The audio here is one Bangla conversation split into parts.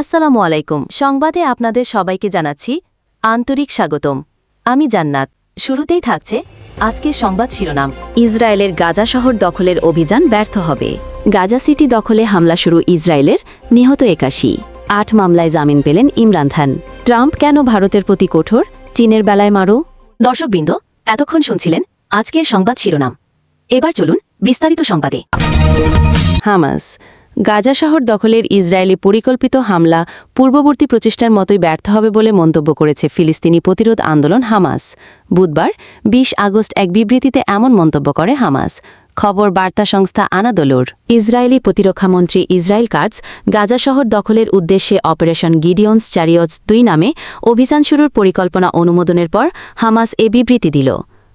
আসসালামু আলাইকুম। সংবাদে আপনাদের সবাইকে জানাচ্ছি, আন্তরিক স্বাগতম। আমি জান্নাত। শুরুতেই থাকছে আজকের সংবাদ শিরোনাম। ইসরায়েলের গাজা শহর দখলের অভিযান ব্যর্থ হবে। গাজা সিটি দখলে হামলা শুরু ইসরায়েলের নিহত একাশি। আট মামলায় জামিন পেলেন ইমরান খান। ট্রাম্প কেন ভারতের প্রতি কঠোর? চীনের বেলায় মারো? দর্শকবৃন্দ, এতক্ষণ শুনছিলেন আজকের সংবাদ শিরোনাম। এবার চলুন বিস্তারিত সংবাদে। হামাস গাজা শহর দখলের ইসরায়েলি পরিকল্পিত হামলা পূর্ববর্তী প্রচেষ্টার মতোই ব্যর্থ হবে বলে মন্তব্য করেছে ফিলিস্তিনি প্রতিরোধ আন্দোলন হামাস। বুধবার ২০ আগস্ট এক বিবৃতিতে এমন মন্তব্য করে হামাস। খবর বার্তা সংস্থা আনাদোলুর। ইসরায়েলি প্রতিরক্ষামন্ত্রী ইসরায়েল কার্ডস গাজা শহর দখলের উদ্দেশ্যে অপারেশন গিডিয়ন্স চ্যারিয়টস দুই নামে অভিযান শুরুর পরিকল্পনা অনুমোদনের পর হামাস এ বিবৃতি দিল।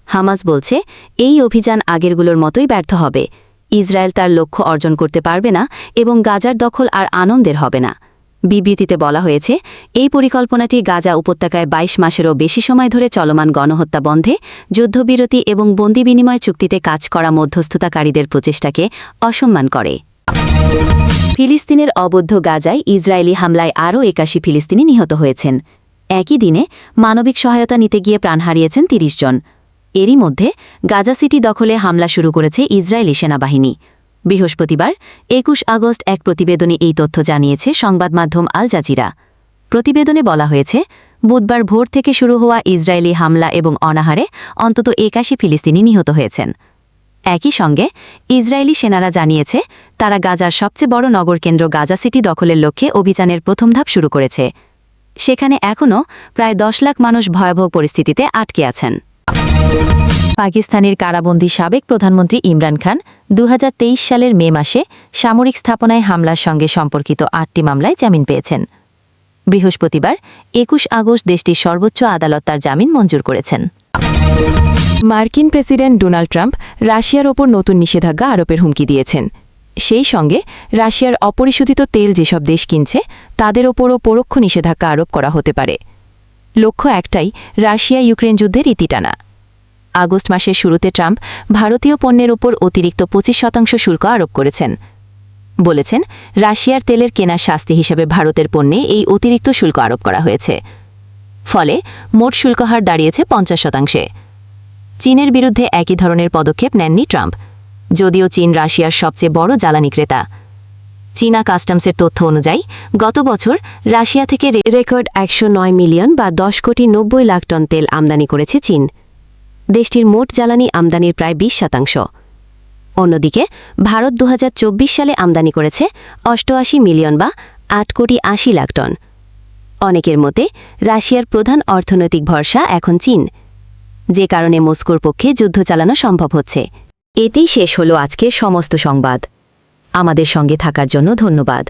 হামাস বলছে, এই অভিযান আগেরগুলোর মতোই ব্যর্থ হবে। ইসরায়েল তার লক্ষ্য অর্জন করতে পারবে না এবং গাজার দখল আর আনন্দের হবে না। বিবৃতিতে বলা হয়েছে, এই পরিকল্পনাটি গাজা উপত্যকায় ২২ মাসেরও বেশি সময় ধরে চলমান গণহত্যা বন্ধে যুদ্ধবিরতি এবং বন্দি বিনিময় চুক্তিতে কাজ করা মধ্যস্থতাকারীদের প্রচেষ্টাকে অসম্মান করে। ফিলিস্তিনের অবদ্ধ গাজায় ইসরায়েলি হামলায় আরও একাশি ফিলিস্তিনি নিহত হয়েছেন। একই দিনে মানবিক সহায়তা নিতে গিয়ে প্রাণ হারিয়েছেন ৩০ জন। এরই মধ্যে গাজা সিটি দখলে হামলা শুরু করেছে ইসরায়েলি সেনাবাহিনী। বৃহস্পতিবার, একুশ আগস্ট এক প্রতিবেদনে এই তথ্য জানিয়েছে সংবাদ মাধ্যম আল জাজিরা। প্রতিবেদনে বলা হয়েছে, বুধবার ভোর থেকে শুরু হওয়া ইসরায়েলি হামলা এবং অনাহারে অন্তত একাশি ফিলিস্তিনি নিহত হয়েছেন। একই সঙ্গে, ইসরায়েলি সেনারা জানিয়েছে, তারা গাজার সবচেয়ে বড় নগরকেন্দ্র গাজা সিটি দখলের লক্ষ্যে অভিযানের প্রথম ধাপ শুরু করেছে। সেখানে এখনও প্রায় দশ লাখ মানুষ ভয়াবহ পরিস্থিতিতে আটকে আছেন। পাকিস্তানের কারাবন্দী সাবেক প্রধানমন্ত্রী ইমরান খান দু হাজার তেইশ সালের মে মাসে সামরিক স্থাপনায় হামলার সঙ্গে সম্পর্কিত আটটি মামলায় জামিন পেয়েছেন। বৃহস্পতিবার একুশ আগস্ট দেশটির সর্বোচ্চ আদালত তার জামিন মঞ্জুর করেছেন। মার্কিন প্রেসিডেন্ট ডোনাল্ড ট্রাম্প রাশিয়ার ওপর নতুন নিষেধাজ্ঞা আরোপের হুমকি দিয়েছেন। সেই সঙ্গে রাশিয়ার অপরিশোধিত তেল যেসব দেশ কিনছে, তাদের ওপরও পরোক্ষ নিষেধাজ্ঞা আরোপ করা হতে পারে। লক্ষ্য একটাই রাশিয়া ইউক্রেন যুদ্ধের ইতি টানা আগস্ট মাসের শুরুতে ট্রাম্প ভারতীয় পণ্যের ওপর অতিরিক্ত পঁচিশ শতাংশ শুল্ক আরোপ করেছেন। বলেছেন, রাশিয়ার তেলের কেনার শাস্তি হিসেবে ভারতের পণ্যে এই অতিরিক্ত শুল্ক আরোপ করা হয়েছে। ফলে মোট শুল্ক হার দাঁড়িয়েছে পঞ্চাশ শতাংশে। চীনের বিরুদ্ধে একই ধরনের পদক্ষেপ নেননি ট্রাম্প, যদিও চীন রাশিয়ার সবচেয়ে বড় জ্বালানি ক্রেতা। চীনা কাস্টমসের তথ্য অনুযায়ী, গত বছর রাশিয়া থেকে রেকর্ড একশো নয় মিলিয়ন বা দশ কোটি নব্বই লাখ টন তেল আমদানি করেছে চীন। দেশটির মোট জ্বালানি আমদানির প্রায় বিশ শতাংশ। অন্যদিকে, ভারত দু হাজার চব্বিশ সালে আমদানি করেছে অষ্টআশি মিলিয়ন বা আট কোটি আশি লাখ টন। অনেকের মতে, রাশিয়ার প্রধান অর্থনৈতিক ভরসা এখন চীন। যে কারণে মস্কোর পক্ষে যুদ্ধ চালানো সম্ভব হচ্ছে। এতেই শেষ হলো আজকের সমস্ত সংবাদ। আমাদের সঙ্গে থাকার জন্য ধন্যবাদ।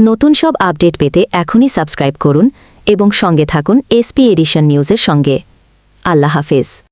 নতুন সব আপডেট পেতে এখনই সাবস্ক্রাইব করুন এবং সঙ্গে থাকুন এসপি এডিশন নিউজের সঙ্গে। আল্লাহ হাফেজ।